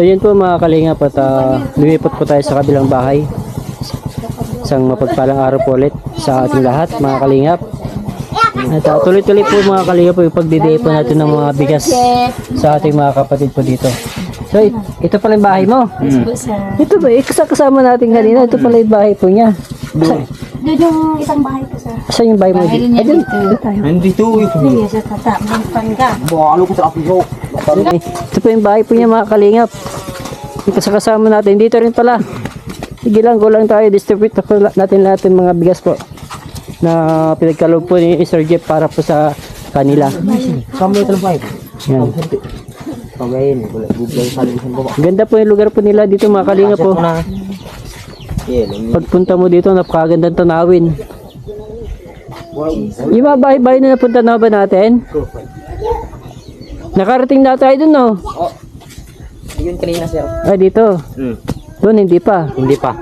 So yun po mga kalingap at uh, lumipot po tayo sa kabilang bahay. Isang mapagpalang araw po ulit sa ating lahat mga kalingap. At uh, tuloy-tuloy po mga kalingap po yung pagdidiy po natin ng mga bigas sa ating mga kapatid po dito. So it- ito pala yung bahay mo. Ito ba? Eh, kasa- kasama natin kanina. Ito pala yung bahay po niya. Doon yung isang bahay ko sa saan yung bahay mo? Bahay dito? niya Ay, dun. dito. Nandito ito. Hindi sa tata, may pangga. Balo ko sa apiho. Eh, Ito po yung bahay po niya mga kalingap. Yung kasama natin. Dito rin pala. Sige lang, go lang tayo. Distribute natin lahat ng mga bigas po na pinagkaloob po ni Sir Jeff para po sa kanila. Kamu ito lang pa. Yan. Pagayin. Bubay sa ko. Ganda po yung lugar po nila dito mga kalingap po. Pagpunta mo dito, napakagandang tanawin. Yung mga bahay-bahay na napunta na ba natin? Nakarating na tayo dun, no? Oh. Yun kanina sir. Ah, dito. Hmm. Doon, hindi pa. Hindi pa.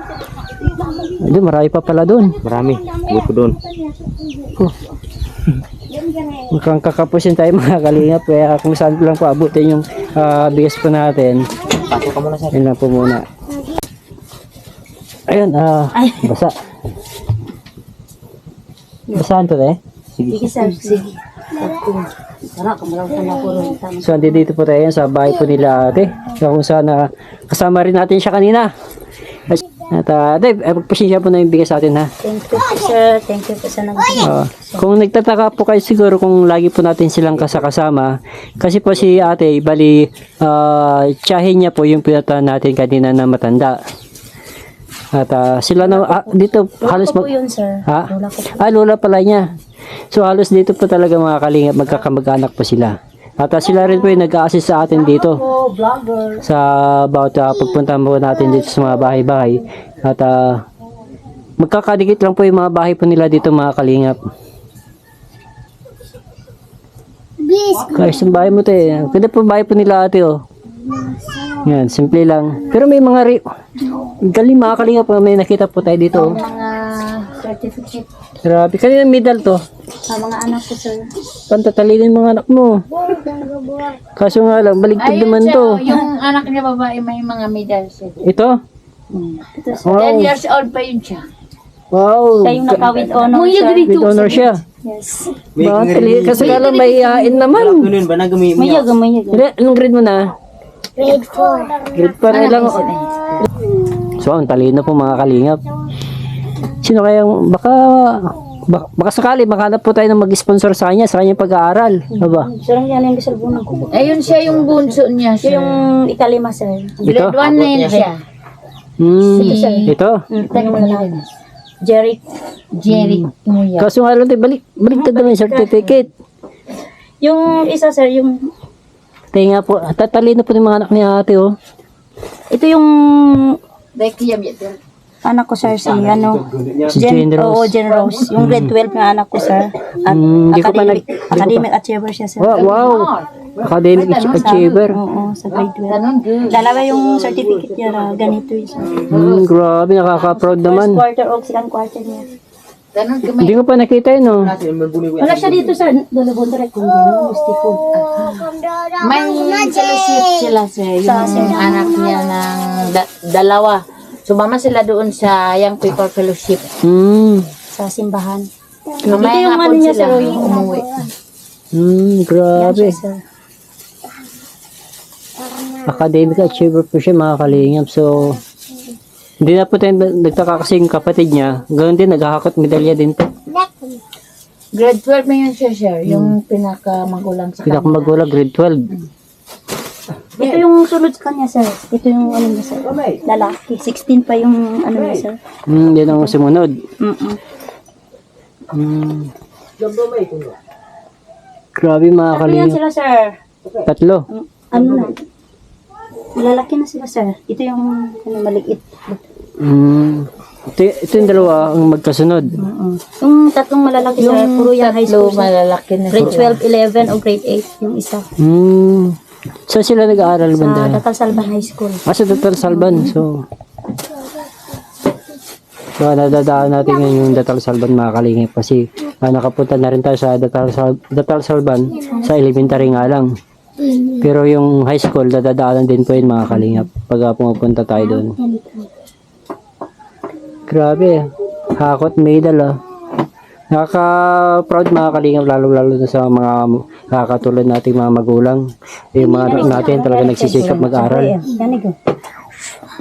Doon, marami pa pala doon. Marami. Buko doon. Mukhang kakapusin tayo mga kalingap. Kaya kung saan lang po abutin yung ah, bigas po natin. Pasok ka muna sir. Yun lang po muna. Ayun, ah, basa. Basahan to eh. Sige sir, sige. Tara, kamalaw sa napuro. Tama. So, andito dito po tayo sa bahay po nila ate. So, kung saan na kasama rin natin siya kanina. At uh, ate, eh, magpasensya po na yung bigas sa atin ha. Thank you po sir. Thank you po sa nag Ah, kung nagtataka po kayo siguro kung lagi po natin silang kasakasama, kasi po si ate, bali, uh, tiyahin niya po yung pinata natin kanina na matanda. At ah, sila na, ah, dito halos Lola ko po mag... yun sir. Ha? Lola ko po. Ah, lola pala niya. So halos dito po talaga mga kalingap, magkakamag-anak po sila. At ah, sila rin po yung nag-assist sa atin dito sa about uh, pagpunta mo natin dito sa mga bahay-bahay. At ah, magkakadikit lang po yung mga bahay po nila dito mga kalingap. Guys, yung bahay mo te. Ganda po bahay po nila ate oh. Yan, simple lang. Pero may mga ri... Galing mga kalingap po. May nakita po tayo dito oh. Certificate Grabe. Kanina medal to. sa mga anak ko sir. Pantatalinin mga anak mo. Kaso nga lang, baligtad naman to. Yung anak niya babae may mga medal siya. Ito? Ito sir. Wow. 10 years old pa yun siya. Wow. Siya yung naka-with honor Muya sir. With honor siya. Yes. Ba, tali, kasi nga lang mahihain naman. Ganun ba nagami mo? Mayag, mayag. Hindi, anong grade mo na? Grade 4. Grade 4 lang. So, ang talino po mga kalingap. Sino kayang, baka, baka, baka sakali, makahanap po tayo ng mag-sponsor sa kanya, sa kanyang pag-aaral. Aba, Sir, ang yan yung bisalbunan ko. Ayun siya yung bunso niya. Siya yung ikalima sir. ito? Grade 1 na yun siya. Hmm, ito. Hmm. Jerry. Jerry Muya. Kaso nga lang, tayo, balik, baliktad naman yung certificate. Yung isa sir, yung Tayo nga po, tatalino po ng mga anak ni ate, oh. ito yung Dahil kiyam yan. Anak ko sir si ano Si Jen, Jane oo, Rose. Jen Rose. Yung grade 12 na anak ko sir. At Hmm, di ko pa academic, nag- di ko pa- academic achiever siya sir. Wow, wow. Academic achiever. Oo, sa grade 12. Ganun good. Dalawa yung certificate niya na ganito yun sir. Hmm, grabe, nakaka-proud First naman. quarter o second quarter niya. Ganun gamay. Hindi ko pa nakita yun, oh. Wala siya dito sir. Dolo bondre kung gano'n. Gusto ko. May fellowship sila sir. Yung anak niya ng da- dalawa. Sumama sila doon sa Young People Fellowship. Hmm, Sa simbahan. Mamaya Ito yung hapon ano niya, sila sir, yung- umuwi. hmm, Yan grabe. sir. academic achiever po siya mga kalingap. So, hindi na po tayo nagtaka kasi yung kapatid niya. Ganoon din, naghahakot medalya din po. Grade 12 na yun siya sir. Yung pinaka-magulang sa kanila. Pinakamagulang, grade 12. Ito yung sunod sa kanya sir. Ito yung ano niya sir. Lalaki. 16 pa yung ano niya sir. Hmm, yun ang sumunod. Mm-mm. Hmm. Grabe mga Ano yan kalingap. sila sir? Tatlo. Ano na? Lalaki na sila sir. Ito yung ano, maliit. Hmm. Ito, ito yung dalawa ang magkasunod. Mm-mm. Yung tatlong malalaki sir, puro yan high school. sir. malalaki na Grade sila. 12, 11 o grade 8 yung isa. Hmm. Saan sila nag-aaral Sa banda? Datal Salvan High School. Ah, sa Datal Salban. So, so nadadaan natin ngayon yung Datal Salban mga kalingip kasi ah, nakapunta na rin tayo sa Datal, Sal- Datal Salban sa elementary nga lang. Pero yung high school, dadadaanan din po yun mga kalingap pag ah, pumupunta tayo doon. Grabe, hakot medal ah. Nakaka-proud mga kalingap, lalo-lalo na sa mga kakatulad nating mga magulang. Yung mga anak natin talaga nagsisikap mag-aral.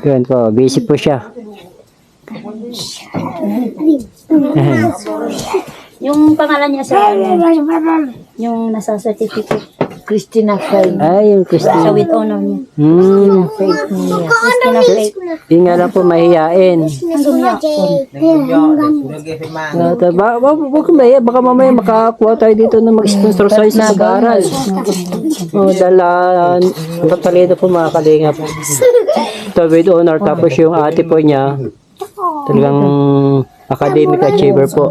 Yan ko. Busy po siya. Yung pangalan niya sa yung nasa certificate Christina Faye. Ay, yung sa Christine. with honor niya. Hmm, Faith niya. Christina Faith. yun nga lang po mahihain. Ang gumiyak po. Uh, ba, ba, wag kang mahiya, baka mamaya makakuha tayo dito na mag-sponsor sa'yo sa pag-aaral. Oh, dahil uh, natalino po mga kalingap. Ito with honor, tapos yung ate po niya, talagang academic achiever po.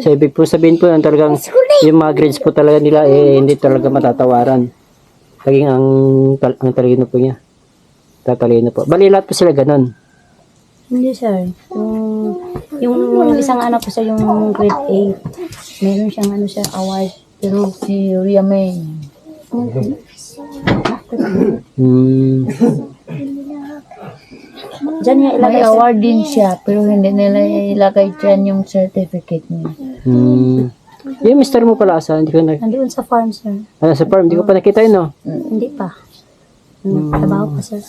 So, ibig po sabihin po yan, talagang yung mga grades po talaga nila, eh, hindi talaga matatawaran. Laging ang, tal- ang talino po niya. Tatalino po. Bali, lahat po sila ganun. Hindi sir. Yung, yung isang anak ko sa yung grade 8. Meron siyang ano siya award. Pero si Ria May. Hmm. Diyan niya ilagay May award din siya, pero hindi nila ilagay dyan yung certificate niya. Hmm. Yung mister mo pala asa, hindi ko na, Nandoon sa farm sir. ano, sa farm, hindi ko pa nakita yun, no? Hindi pa. Trabaho pa sir.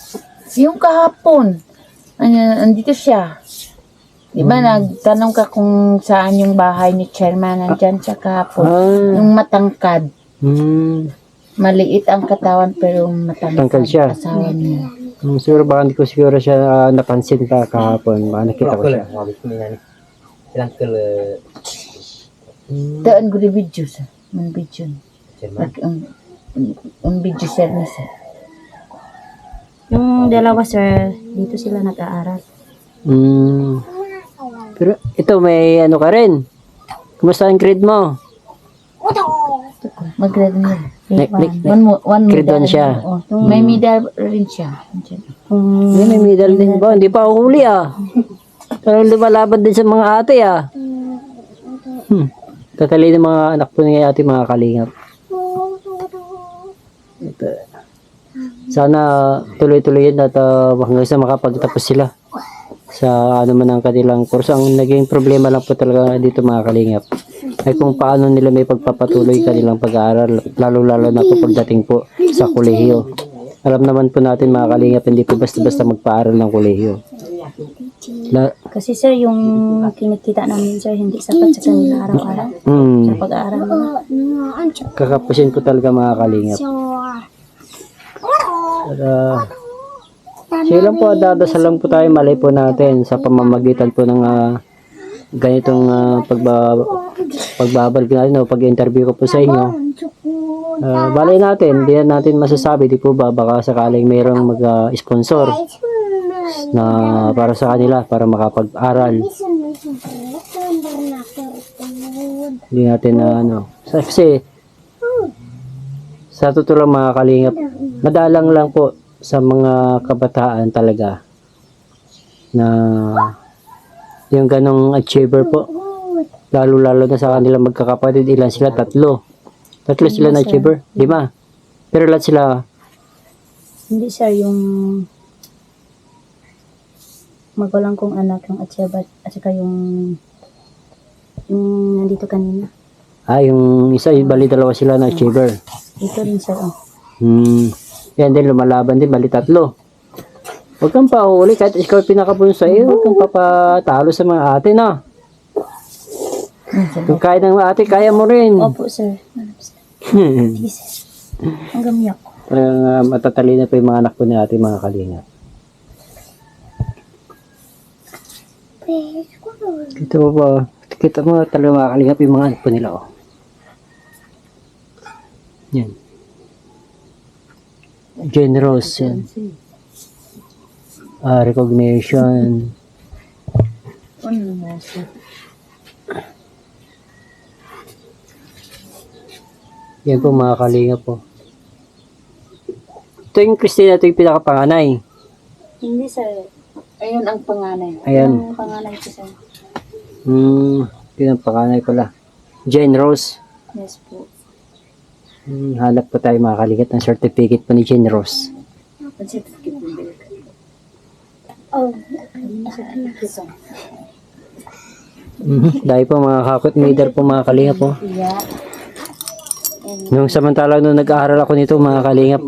Yung kahapon, ano, andito siya. Di ba, nagtanong ka kung saan yung bahay ni chairman, nandyan siya kahapon. Ah, Yung matangkad. hmm. Maliit ang katawan, pero matangkad. Tangkad siya. Asawa niya. Hmm, siguro baka hindi ko siguro siya ah, napansin pa kahapon. Baka nakita ko siya. Ilang kele Daan ko video sa. Man video. Nag, ang, ang video share na siya. Yung dalawa sir, dito sila nag-aaral. Hmm. Pero ito, may ano ka rin. Kumusta ang grade mo? Mag-grade na. Ne- One, mo- one Grade medal. one siya. Oh, may medal rin siya. Andyan. Kung Hindi, may medal din ba? Hindi pa ako huli ah. Parang lumalaban din sa mga ate ah. Hmm. Tatalino mga anak po ni ate mga kalingap. Ito. Sana tuloy-tuloy yan at uh, hanggang sa makapagtapos sila sa ano man ang kanilang kurso. Ang naging problema lang po talaga dito mga kalingap ay kung paano nila may pagpapatuloy kanilang pag-aaral lalo-lalo na po pagdating po sa kolehiyo. Alam naman po natin mga kalingap hindi po basta-basta magpaaral ng kolehiyo. La, kasi sir, yung kinikita namin sir, hindi sapat sa kanila araw-araw. hmm, Sa pag-aaral nila. kakapusin po talaga mga kalingap. Uh, siya lang po, dadasal lang po tayo, malay po natin sa pamamagitan po ng ah, ganitong uh, pagba, pagbabalik natin o pag-interview ko po sa inyo. Ah, balay natin, hindi na natin masasabi, di po ba, baka sakaling mayroong mag-sponsor na para sa kanila, para makapag-aral. Hindi natin na ano. Kasi, sa totoo lang mga kalingap, madalang lang po sa mga kabataan talaga na yung ganong achiever po. Lalo-lalo na sa kanila magkakapatid, ilan sila? Tatlo. Tatlo sila na achiever. Lima. Pero lahat sila, Hindi sir, yung magulang kong anak, yung atsabat, at saka yung yung nandito kanina. ah, yung isa, yung bali dalawa sila na achiever. Dito rin sir, oh. Hmm. Yan din, lumalaban din, bali tatlo. Huwag kang pahuli, kahit ikaw pinakabunso, eh, huwag kang papatalo sa mga ate, no? Kung kaya ng mga ate, kaya mo rin. Opo sir. Sige sir. Ang gamiyak ko. Parang uh, matatalino pa yung mga anak po ni ate, mga kalinga. Kita mo ba? Kita mo talaga mga kalingap yung mga anak po nila, oh. Yan. Generous, yan. Ah, recognition. Ano siya? Yan po mga kalinga po. Ito yung Christina, ito yung pinakapanganay. Hindi sir. Ayun ang panganay. Ayan. Ang pangalan ko sir. Hmm, yun ang panganay pala. Jane Rose. Yes po. Hmm, hanap po tayo mga kalingap ng certificate po ni Jen Rose. Mhm, Dahil po mga kakot meter po mga kalingap po. Nung samantalang nung nag-aaral ako nito mga kalingap,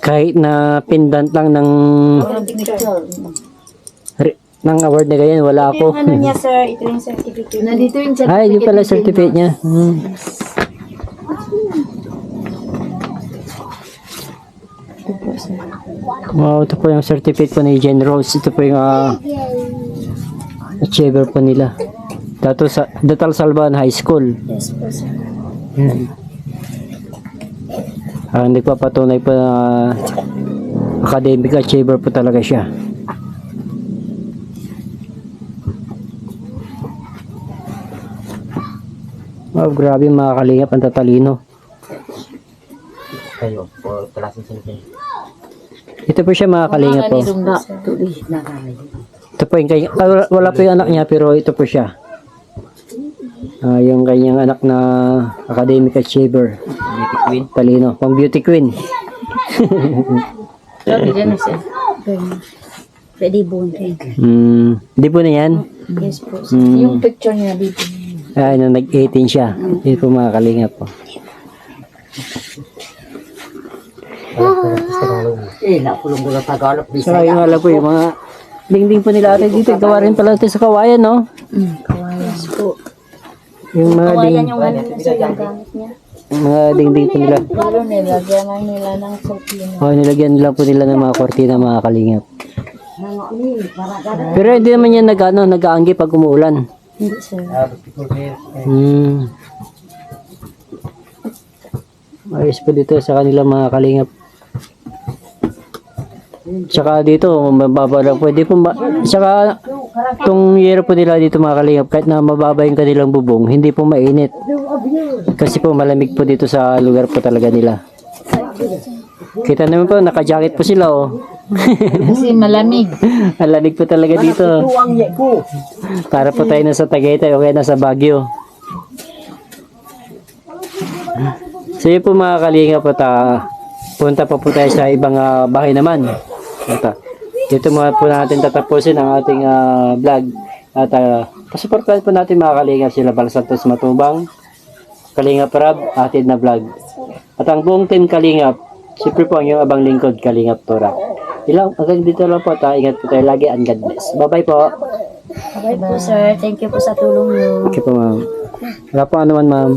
kahit na pendant lang ng ng award na ganyan, wala ako. Ano niya sir, ito yung certificate. Nandito yung Ay, yun pala certificate niya. Hmm. Wow, ito po yung certificate po ni Jen Rose. Ito po yung ah, achiever po nila. Dato sa Datal Salvan High School. Yes po sir. Yan. Ang nagpapatunay po na academic achiever po talaga siya. Wow, grabe mga kalingap ang tatalino. Kayo, o kalasin sa. Ito po siya mga kalingap po. Ito po yung kanya, ah, wala, wala po yung anak niya pero ito po siya. Ah, yung kanyang anak na academic achiever. Beauty queen. Talino, pang beauty queen. Sabi dyan na siya. Pwede bunting. Hmm, di po na yan. Yes po. Hmm. Yung picture niya dito. Ay, nung nag-18 siya. Yun po mga kalingap po. Eh, nakulong ko na Tagalog. Saka yung alam po yung mga dingding po nila ate dito. Gawa rin pala ito sa kawayan, no? Mm, kawayan po. Yung mga ding, Kawayan yung ano yung gamit niya. yung mga dingding po nila. Pero nilagyan lang nila ng sultino. Oh, nilagyan lang po nila ng mga kortina mga kalingap. Pero hindi naman yan nag, ano, nag-aanggi pag umuulan. Hindi sir. Hmm. Ayos po dito sa kanila mga kalingap. Tsaka dito, mababa lang. Pwede po, ma- tsaka itong yero po nila dito mga kalingap, kahit na mababa yung kanilang bubong, hindi po mainit. Kasi po malamig po dito sa lugar po talaga nila. Kita naman po, naka-jacket po sila oh. Kasi malamig. Ang lamig po talaga dito. Para po tayo nasa Tagaytay o kaya nasa Baguio. So yun po mga kalinga po ta, punta pa po tayo sa ibang ah, bahay naman. Ito. Dito muna po natin tatapusin ang ating ah, vlog. At uh, pasuportahan po natin mga kalinga sila Bal Santos Matubang, Kalinga Parab, atid na vlog. At ang buong team Kalingap, siyempre po ang iyong abang lingkod Kalingap Tora. Ilang, hanggang dito lang po ta. Ingat po tayo lagi and God bless. Bye-bye po. Bye po sir. Thank you po sa tulong niyo. Okay po ma'am. Wala po ano man ma'am.